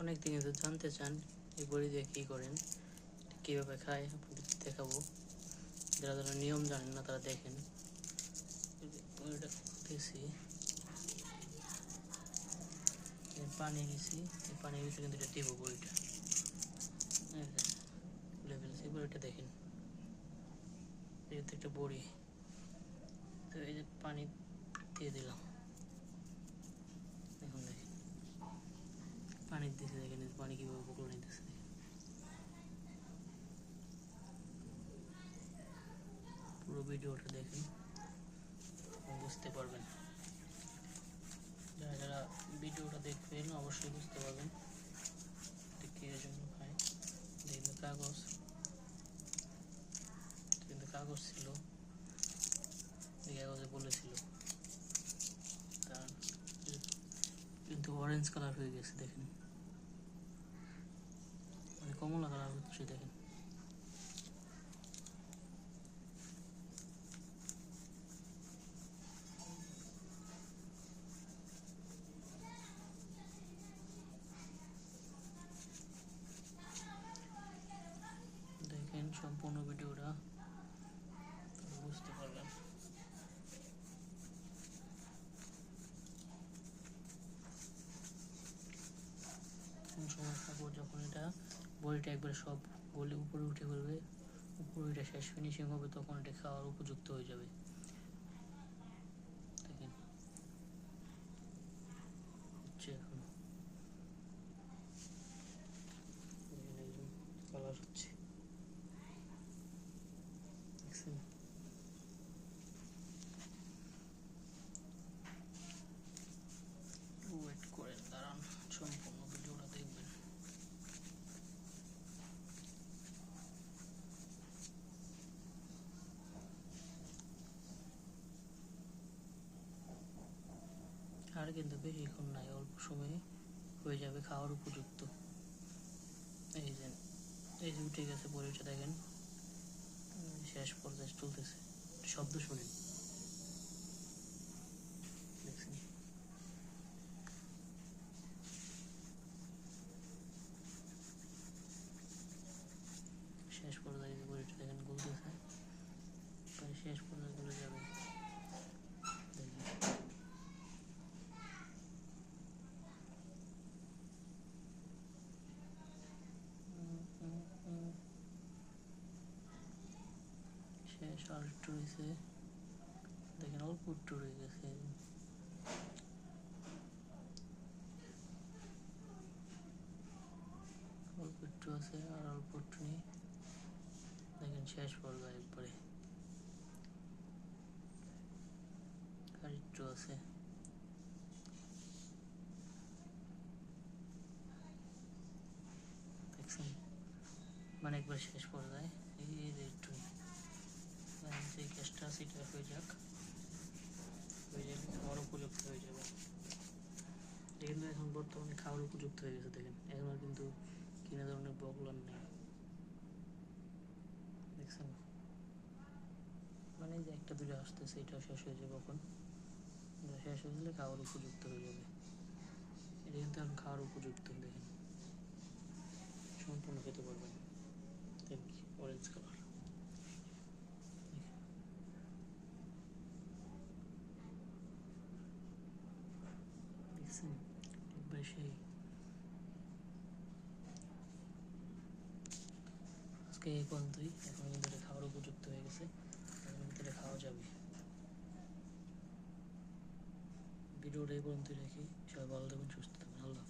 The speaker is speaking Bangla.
অনেক দিন তো জানতে চান, এই বড়ি দিয়ে কী করেন, কীভাবে খায়, আপনাদের দেখাবো। যারা যারা নিয়ম জানেন না, তারা দেখেন। বড়িটা পানি দিয়েছি এই পানির ভিতরে কিন্তু এটা দেবো বড়িটা। খুলে ফেলেছি, বড়িটা দেখেন। এই একটা বড়ি। তো এই যে পানি দিয়ে দিলাম এখন দেখেন পানি দিতে দেখেন এই পানি কীভাবে পকড়ে নিতেছে পুরো ভিডিওটা দেখেন বুঝতে পারবেন যারা যারা ভিডিওটা দেখবেন অবশ্যই বুঝতে পারবেন জন্য খায় দেখবেন কাগজ কিন্তু কাগজ ছিল কাগজে বলেছিল কিন্তু অরেঞ্জ কালার হয়ে গেছে দেখেন কমলা কালার হচ্ছে দেখেন সম্পূর্ণ ভিডিওটা বুঝতে পারবেন কোন সময় খাব যখন এটা বড়িটা একবারে সব গলে উপরে উঠে পড়বে, উপরে এটা শেষ ফিনিশিং হবে, তখন এটা খাওয়ার উপযুক্ত হয়ে যাবে। হচ্ছে এখন। কালার হচ্ছে দেখছেন ওয়েট করেন দাঁড়ান সম্পূর্ণ ভিডিওটা দেখবেন আর কিন্তু বেশিক্ষণ নাই, অল্প সময়ে হয়ে যাবে খাওয়ার উপযুক্ত। এই যে এই যে উঠে গেছে পরিবেশটা দেখেন। শেষ পর্যায়ে চলতেছে। শব্দ শুনেন দেখছেন শেষ পর্যায়ে যে বড়িটা দেখেন গলতেছে প্রায় শেষ পর্যায়ে গলে যাবে দেখেন উম, উম, উম। শেষ আর একটু রয়েছে দেখেন অল্প একটু রয়ে গেছে অল্প একটু আছে আর অল্প একটু নেই দেখেন শেষ পর্যায়ে একবারে আর একটু আছে দেখছেন মানে একবার শেষ পর্যায়ে এই যে একটু মানে যে গ্যাসটা আছে এটা হয়ে যাক হয়ে গেলে খাওয়ার উপযুক্ত হয়ে যাবে এটা কিন্তু এখন বর্তমানে খাওয়ার উপযুক্ত হয়ে গেছে, দেখেন। এখন আর কিন্তু কিনা ধরনের বগলার নেই। দেখছেন? মানে যে একটা দুটো আসতেছে, এটাও শেষ হয়ে যাবে এখন শেষ হয়ে গেলে খাওয়ার উপযুক্ত হয়ে যাবে। এটা কিন্তু এখন খাওয়ার উপযুক্ত, দেখেন। সম্পূর্ণ খেতে পারবেন থ্যাংক ইউ অরেঞ্জ কালার দেখছেন একবার সেই আজকে এই পর্যন্তই। এখন কিন্তু খাওয়ার উপযুক্ত হয়ে গেছে। এখন কিন্তু খাওয়া যাবে। ভিডিওটা এই পর্যন্তই রাখি। সবাই ভালো থাকুন, সুস্থ থাকুন। আল্লাহ